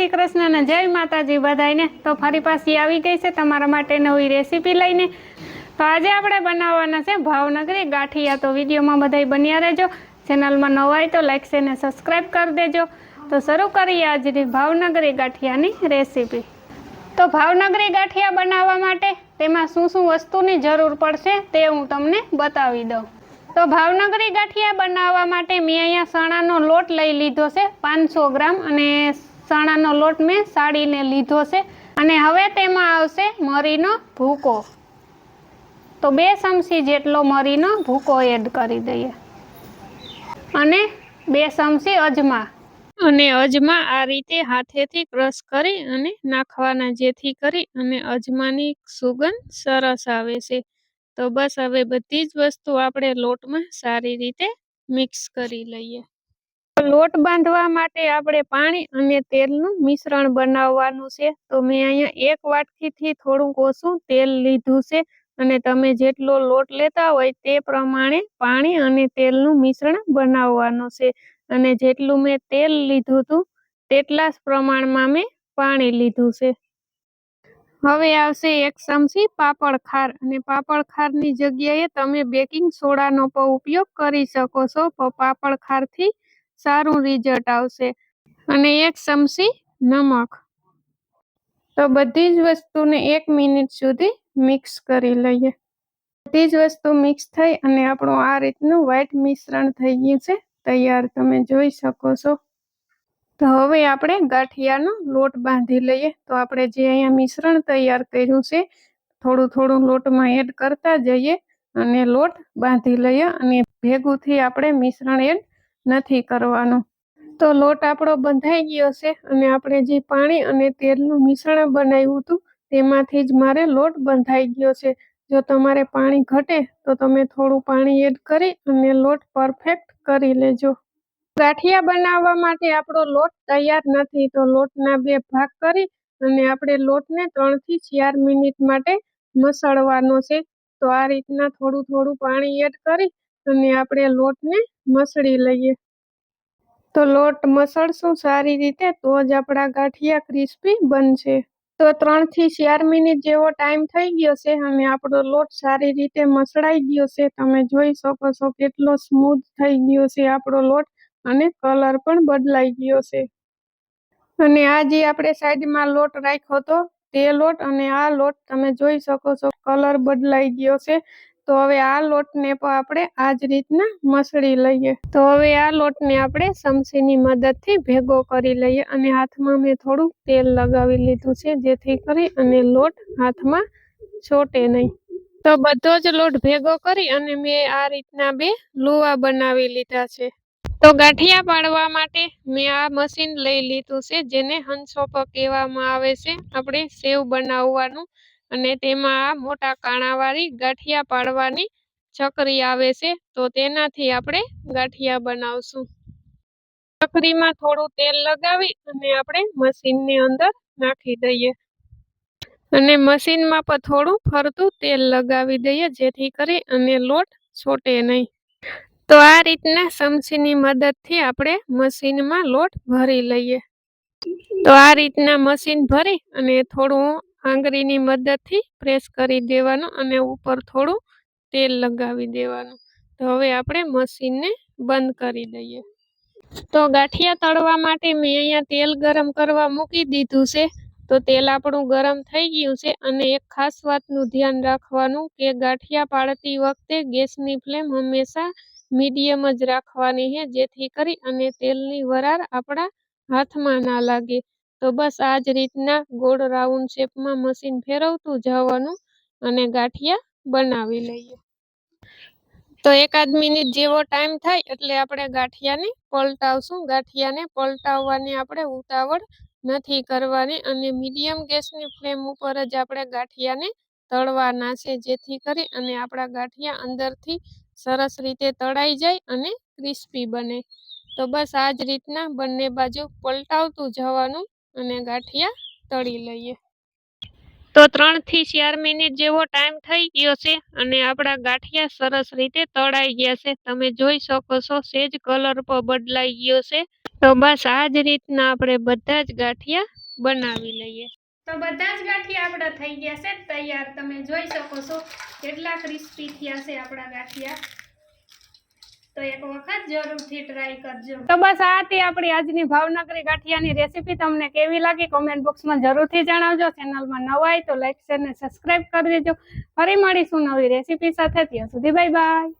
શ્રી કૃષ્ણ અને જય માતાજી બધાયને. તો ફરી પાછી આવી ગઈ છે તમારા માટે નવી રેસીપી લઈને. તો આજે આપણે બનાવવાના છે ભાવનગરી ગાંઠિયા. તો વિડીયોમાં બધાય બન્યા રહેજો. ચેનલમાં નવાય તો લાઈક છે ને સબસ્ક્રાઈબ કરી દેજો. તો શરૂ કરીએ આજની ભાવનગરી ગાંઠિયાની રેસીપી. તો ભાવનગરી ગાંઠિયા બનાવવા માટે તેમાં શું શું વસ્તુની જરૂર પડશે તે હું તમને બતાવી દઉં. તો ભાવનગરી ગાંઠિયા બનાવવા માટે મેં અહીંયા ચણાનો લોટ લઈ લીધો છે પાંચસો ગ્રામ અને ચણાનો લોટ મેં સાડીને લીધો છે અને હવે તેમાં આવશે મરીનો ભૂકો. તો બે ચમચી જેટલો મરીનો ભૂકો એડ કરી દઈએ. અને બે ચમચી અજમા. અને અજમા આ રીતે હાથેથી ક્રશ કરી અને નાખવાના, જેથી કરી અને અજમાની સુગંધ સરસ આવે છે. તો બસ હવે બધી જ વસ્તુ આપણે લોટમાં સારી રીતે મિક્સ કરી લઈએ. લોટ બાંધવા માટે આપણે પાણી અને તેલનું મિશ્રણ બનાવવાનું છે. તો મેં અહીંયા એક વાટકીથી થોડુંક ઓછું તેલ લીધું છે અને તમે જેટલો લોટ લેતા હોય તે પ્રમાણે પાણી અને તેલનું મિશ્રણ બનાવવાનું છે. અને જેટલું મેં તેલ લીધું હતું તેટલા જ પ્રમાણમાં મેં પાણી લીધું છે. હવે આવશે એક ચમચી પાપડ ખાર અને પાપડ ખારની જગ્યાએ તમે બેકિંગ સોડાનો પણ ઉપયોગ કરી શકો છો. પાપડ ખારથી સારું રિઝલ્ટ આવશે. અને એક ચમચી નમક. તો બધી જ વસ્તુને એક મિનિટ સુધી મિક્સ કરી લઈએ. બધી જ વસ્તુ મિક્સ થઈ અને આપણું આ રીતનું વ્હાઈટ મિશ્રણ થઈ ગયું છે. તૈયાર તમે જોઈ શકો છો. તો હવે આપણે ગાંઠિયાનો લોટ બાંધી લઈએ. તો આપણે જે અહીંયા મિશ્રણ તૈયાર કર્યું છે, થોડું થોડું લોટમાં એડ કરતા જઈએ અને લોટ બાંધી લઈએ અને ભેગુંથી આપણે મિશ્રણ એડ નથી કરવાનું. તો લોટ આપણો બંધાઈ ગયો છે અને આપણે જે પાણી અને તેલનું મિશ્રણ બનાવ્યું હતું તેમાંથી જ મારે લોટ બંધાઈ ગયો છે. જો તમારે પાણી ઘટે તો તમે થોડું પાણી એડ કરી અને લોટ પરફેક્ટ કરી લેજો. ગાંઠિયા બનાવવા માટે આપણો લોટ તૈયાર નથી તો લોટના બે ભાગ કરી અને આપણે લોટને ત્રણથી ચાર મિનિટ માટે મસળવાનો છે. તો આ રીતના થોડું થોડું પાણી એડ કરી અને આપણે લોટને મસળી લઈએ. તો લોટ મસળશું સારી રીતે, તો જ આપણા ગાંઠિયા ક્રિસ્પી બનશે. તો ત્રણથી ચાર મિનિટ જેવો ટાઈમ થઈ ગયો છે અને આપણો લોટ સારી રીતે મસળાઈ ગયો છે. તમે જોઈ શકો છો કેટલો સ્મૂથ થઈ ગયો છે આપણો લોટ અને કલર પણ બદલાઈ ગયો છે. અને આ જે આપણે સાઈડમાં લોટ રાખ્યો હતો તે લોટ અને આ લોટ તમે જોઈ શકો છો કલર બદલાઈ ગયો છે. તો હવે આ લોટને પણ આપણે આ જ રીતના મસળી લઈએ. તો હવે આ લોટને આપણે ચમચીની મદદથી ભેગો કરી લઈએ અને હાથમાં મેં થોડું તેલ લગાવી લીધું છે, જેથી કરી અને લોટ હાથમાં ચોટે નહીં. તો બધો જ લોટ ભેગો કરી અને મેં આ રીતના બે લુવા બનાવી લીધા છે. તો ગાંઠિયા પાડવા માટે મેં આ મશીન લઈ લીધું છે, જેને હંસોપક કહેવામાં આવે છે. આપણે સેવ બનાવવાનું અને તેમાં મોટા કાણાવાળી ગાંઠિયા પાડવાની ચકરી આવે છે, તો તેનાથી આપણે ગાંઠિયા બનાવશું. ચકરીમાં થોડું તેલ લગાવી અને આપણે મશીનની અંદર નાખી દઈએ. અને મશીનમાં પણ થોડું ફરતું તેલ લગાવી દઈએ, જેથી કરી અને લોટ છોટે નહીં. તો આ રીતના ચમચીની મદદથી આપણે મશીનમાં લોટ ભરી લઈએ. તો આ રીતના મશીન ભરી અને થોડું આંગળીની મદદથી પ્રેસ કરી દેવાનું અને ઉપર થોડું તેલ લગાવી દેવાનું. તો હવે આપણે મશીનને બંધ કરી દઈએ. તો ગાંઠિયા તળવા માટે મેં અહીંયા તેલ ગરમ કરવા મૂકી દીધું છે. તો તેલ આપણું ગરમ થઈ ગયું છે અને એક ખાસ વાતનું ધ્યાન રાખવાનું કે ગાંઠિયા પાડતી વખતે ગેસની ફ્લેમ હંમેશા મીડિયમ જ રાખવાની છે, જેથી કરી અને તેલની વરાળ આપણા હાથમાં ના લાગે. તો બસ આ જ રીતના ગોળ રાઉન્ડ શેપમાં મશીન ફેરવતું જવાનું અને ગાંઠિયા બનાવી લઈએ. તો એકાદ મિનિટ જેવો ટાઈમ થાય એટલે આપણે ગાંઠિયાને પલટાવશું. ગાંઠિયાને પલટાવવાની આપણે ઉતાવળ નથી કરવાની અને મીડિયમ ગેસની ફ્લેમ ઉપર જ આપણે ગાંઠિયાને તળવાના છે જેથી કરી અને આપણા ગાંઠિયા અંદરથી સરસ રીતે તળાઈ જાય અને ક્રિસ્પી બને. તો બસ આ જ રીતના બંને બાજુ પલટાવતું જવાનું અને ગાંઠિયા તળી લઈએ. તો ત્રણથી ચાર મિનિટ જેવો ટાઈમ થઈ ગયો છે અને આપણા ગાંઠિયા સરસ રીતે તળાઈ ગયા છે. તમે જોઈ શકો છો સેજ કલર પણ બદલાઈ ગયો છે. તો બસ આ જ રીતના આપણે બધા જ ગાંઠિયા બનાવી લઈએ. તો બધા જ ગાંઠિયા આપણા થઈ ગયા છે. તૈયાર તમે જોઈ શકો છો કેટલા ક્રિસ્પી થયા છે આપણા ગાંઠિયા. તો બસ આ હતી આપણી આજની ભાવનગરી ગાંઠિયાની રેસીપી. તમને કેવી લાગી કોમેન્ટ બોક્સમાં જરૂરથી જણાવજો. ચેનલમાં નવા હોય તો લાઈક શેર ને સબસ્ક્રાઇબ કરી દેજો. ફરી મળીશું નવી રેસીપી સાથે. ત્યાં સુધી બાય બાય